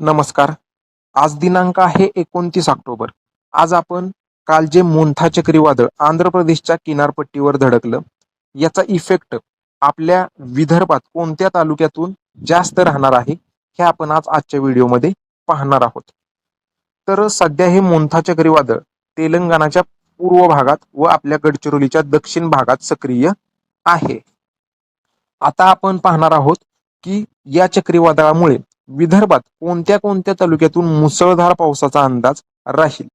नमस्कार. आज दिनांक आहे एकोणतीस ऑक्टोबर. आज आपण काल जे मोंथा चक्रीवादळ आंध्र प्रदेशच्या किनारपट्टीवर धडकलं याचा इफेक्ट आपल्या विदर्भात कोणत्या तालुक्यातून जास्त राहणार आहे हे आपण आज आजच्या व्हिडिओमध्ये पाहणार आहोत. तर सध्या हे मोंथा चक्रीवादळ तेलंगणाच्या पूर्व भागात व आपल्या गडचिरोलीच्या दक्षिण भागात सक्रिय आहे. आता आपण पाहणार आहोत की या चक्रीवादळामुळे विदर्भात कोणत्या कोणत्या तालुक्यातून मुसळधार पावसाचा अंदाज राहील?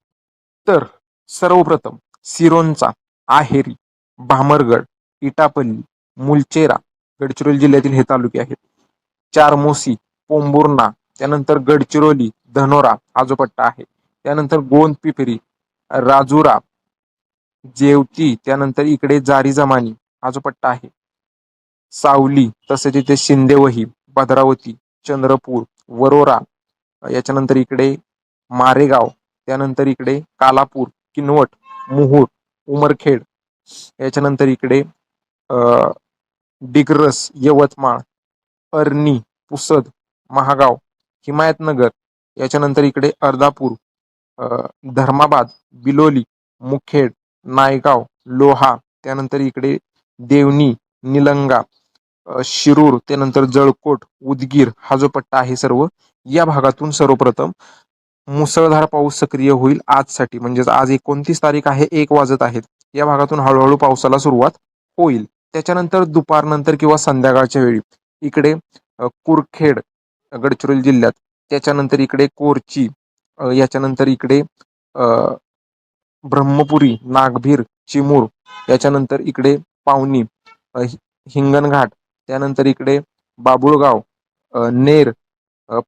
तर सर्वप्रथम सिरोंचा आहेरी भामरगड इटापल्ली मुलचेरा गडचिरोली जिल्ह्यातील हे तालुके आहेत. चारमोसी पोंबुर्णा त्यानंतर गडचिरोली धनोरा हा जो पट्टा आहे. त्यानंतर गोंदपिपरी राजुरा जेवती त्यानंतर इकडे जारी जमानी हा जो पट्टा आहे. सावली तसेच इथे शिंदेवही भद्रावती चंद्रपूर वरोरा याच्यानंतर इकडे मारेगाव त्यानंतर इकडे कालापूर किनवट मुहूर उमरखेड याच्यानंतर इकडे डिग्रस यवतमाळ अर्नी पुसद महागाव हिमायतनगर याच्यानंतर इकडे अर्धापूर धर्माबाद बिलोली मुखेड नायगाव लोहा त्यानंतर इकडे देवणी निलंगा शिरूर त्यानंतर जळकोट उदगीर हा जो पट्टा आहे सर्व या भागातून सर्वप्रथम मुसळधार पाऊस सक्रिय होईल आजसाठी. म्हणजेच आज एकोणतीस तारीख आहे एक वाजत आहेत. या भागातून हळूहळू पावसाला सुरुवात होईल. त्याच्यानंतर दुपारनंतर किंवा संध्याकाळच्या वेळी इकडे कुरखेड गडचिरोली जिल्ह्यात त्याच्यानंतर इकडे कोरची याच्यानंतर इकडे ब्रह्मपुरी नागभीर चिमूर याच्यानंतर इकडे पावनी हिंगणघाट त्यानंतर इकडे बाबुळगाव नेर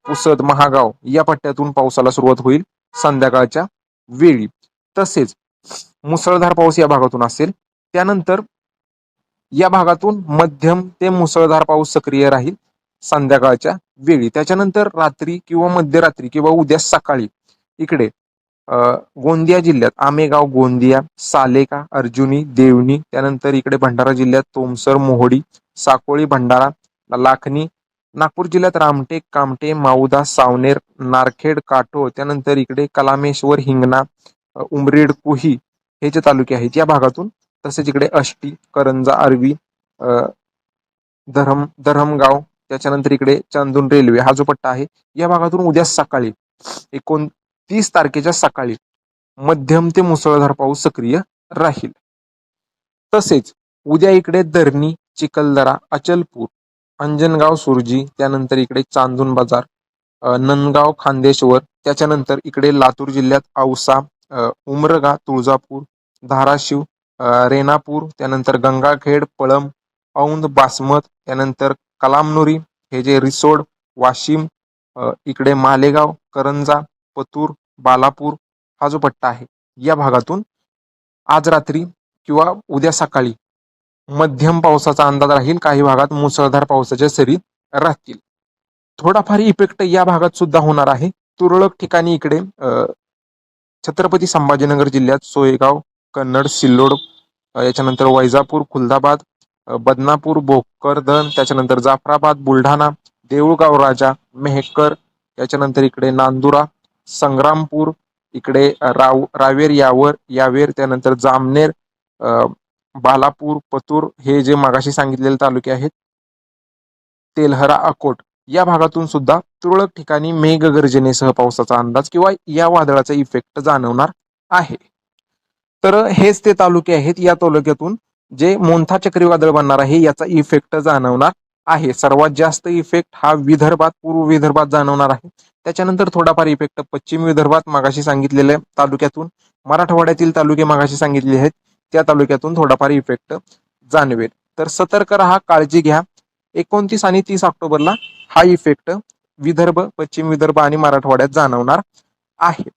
पुसद महागाव या पट्ट्यातून पावसाला सुरुवात होईल संध्याकाळच्या वेळी. तसेच मुसळधार पाऊस या भागातून असेल त्यानंतर या भागातून मध्यम ते मुसळधार पाऊस सक्रिय राहील संध्याकाळच्या वेळी. त्याच्यानंतर रात्री किंवा मध्यरात्री किंवा उद्या सकाळी इकडे गोंदिया जिल्ह्यात आमेगाव गोंदिया सालेका अर्जुनी देवणी त्यानंतर इकडे भंडारा जिल्ह्यात तोमसर मोहोडी साकोळी भंडारा लाखनी नागपूर जिल्ह्यात रामटेक कामटे माऊदा सावनेर नारखेड काठोळ त्यानंतर इकडे कलामेश्वर हिंगणा उमरेड कुही हे जे तालुके आहेत या भागातून तसेच इकडे अष्टी करंजा अरवी धरम धरमगाव त्याच्यानंतर इकडे चांदून रेल्वे हा जो पट्टा आहे या भागातून उद्या सकाळी एकोणतीस तारखेच्या सकाळी मध्यम ते मुसळधार पाऊस सक्रिय राहील. तसेच उद्या इकडे धरणी चिखलदरा अचलपूर अंजनगाव सुरजी त्यानंतर इकडे चांदून बाजार नंदगाव खांदेश्वर त्याच्यानंतर इकडे लातूर जिल्ह्यात औसा उमरगा तुळजापूर धाराशिव रेणापूर त्यानंतर गंगाखेड पळम औंद बासमत त्यानंतर कलामनुरी हे जे रिसोड वाशिम इकडे मालेगाव करंजा पतूर बालापूर हा जो पट्टा आहे या भागातून आज रात्री किंवा उद्या सकाळी मध्यम पावसाचा अंदाज राहील. काही भागात मुसळधार पावसाच्या सरी राहतील. थोडाफार इफेक्ट या भागात सुद्धा होणार आहे. तुरळक ठिकाणी इकडे छत्रपती संभाजीनगर जिल्ह्यात सोयगाव कन्नड सिल्लोड याच्यानंतर वैजापूर खुलदाबाद बदनापूर भोकरदन त्याच्यानंतर जाफराबाद बुलढाणा देऊळगाव राजा मेहकर याच्यानंतर इकडे नांदुरा संग्रामपूर इकडे राव रावेर यावर यावेर त्यानंतर जामनेर बालापूर पतूर हे जे मागाशी सांगितलेले तालुके आहेत तेलहरा अकोट या भागातून सुद्धा तुरळक ठिकाणी मेघगर्जनेसह पावसाचा अंदाज किंवा या वादळाचा इफेक्ट जाणवणार आहे. तर हेच ते तालुके आहेत या तालुक्यातून जे मोंथा चक्रीवादळ बनणार आहे याचा इफेक्ट जाणवणार आहे. सर्वात जास्त इफेक्ट हा विदर्भात पूर्व विदर्भात जाणवणार आहे. त्याच्यानंतर थोडाफार इफेक्ट पश्चिम विदर्भात मागाशी सांगितलेल्या तालुक्यातून मराठवाड्यातील तालुके मागाशी सांगितले आहेत. त्या तालुक्यातून थोडाफार इफेक्ट जाणवेल. तर सतर्क राहा काळजी घ्या. एकोणतीस आणि तीस ऑक्टोबरला हा इफेक्ट विदर्भ पश्चिम विदर्भ आणि मराठवाड्यात जाणवणार आहे.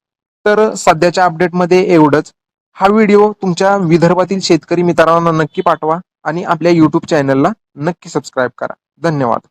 तर सध्याच्या अपडेटमध्ये एवढंच. हा व्हिडिओ तुमच्या विदर्भातील शेतकरी मित्रांना नक्की पाठवा आणि आपल्या युट्यूब चॅनलला नक्की सबस्क्राईब करा. धन्यवाद.